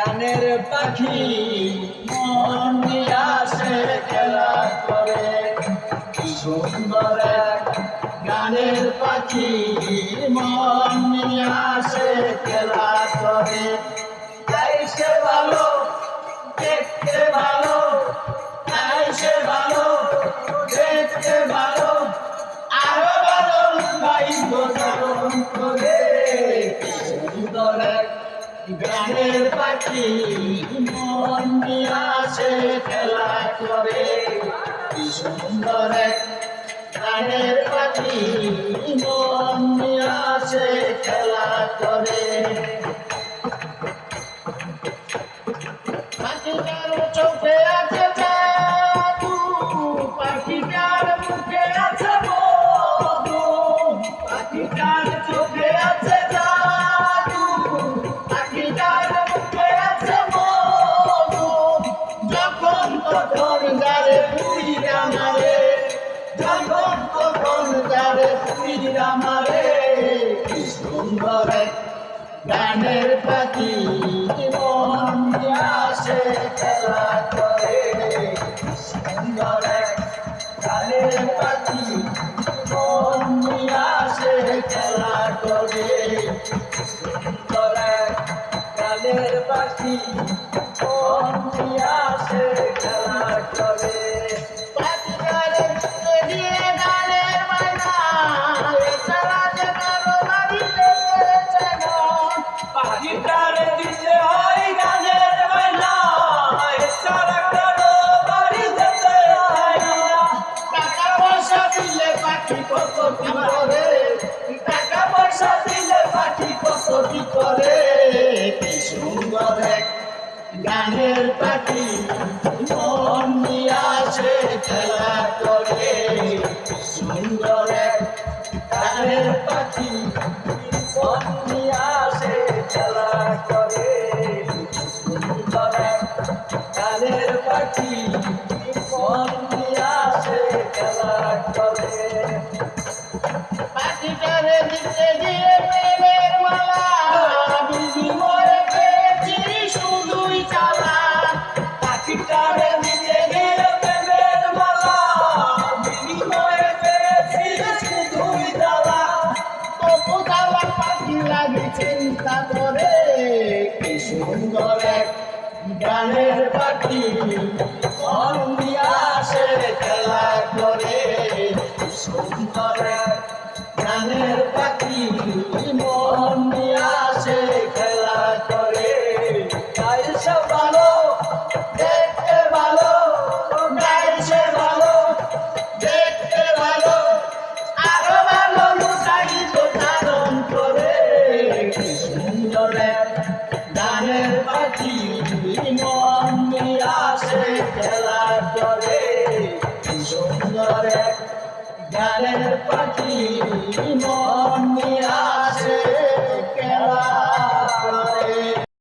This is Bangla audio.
গানের পাখি মন আসে খেলা করে। সুন্দর গানের পাখি মন আসে খেলা করে। তাই সে ভালো, দেখতে ভালো, তাই ভালো, দেখতে ভালো। আরও ভালো বাইব ধারণ করে। গানের পাখি মন আসে খেলা করে। সুন্দর এক পাখি। সুন্দর গানের পাখি দিয়ে আসে খেলা করে। সুন্দরে গানের পাখি দিয়ে আসে খেলা করে। সুন্দরে গানের পাখি পাখি কত সুন্দর গানের পাখি, মন নিয়ে আসে খেলা করে। সুন্দর এক গানের পাখি, মন নিয়ে আসে খেলা করে। সুন্দর এক গানের পাখি চিন্তা করে কি সুন্দর এক গানের পাখি মন আসে গানের পাখি মন নিয়ে